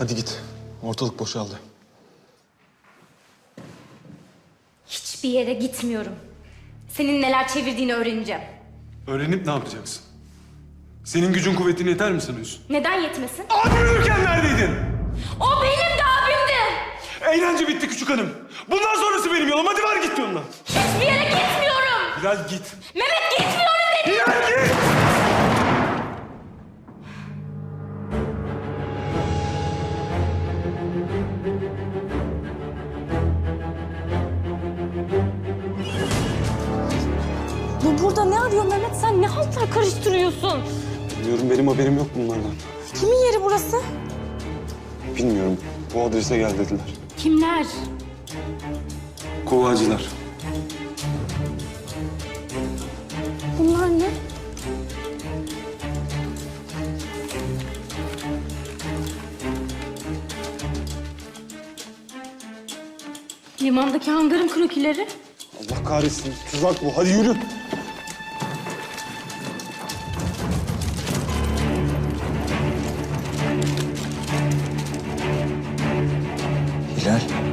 Hadi git. Ortalık boşaldı. Hiçbir yere gitmiyorum. Senin neler çevirdiğini öğreneceğim. Öğrenip ne yapacaksın? Senin gücün kuvvetin yeter mi sanıyorsun? Neden yetmesin? Abi ölürken neredeydin? O benim de abimdi. Eğlence bitti küçük hanım. Bundan sonrası benim yolum. Hadi var git yoluna. Hiçbir yere gitmiyorum. Hilal git. Mehmet gitmiyorum dedim. Hilal git! Burada ne arıyor Mehmet? Sen ne haltlar karıştırıyorsun? Bilmiyorum benim haberim yok bunlardan. Kimin yeri burası? Bilmiyorum. Bu adrese gel dediler. Kimler? Kovacılar. Bunlar ne? Limandaki hangarın krokileri. Allah kahretsin. Tuzak bu. Hadi yürü. Bilal.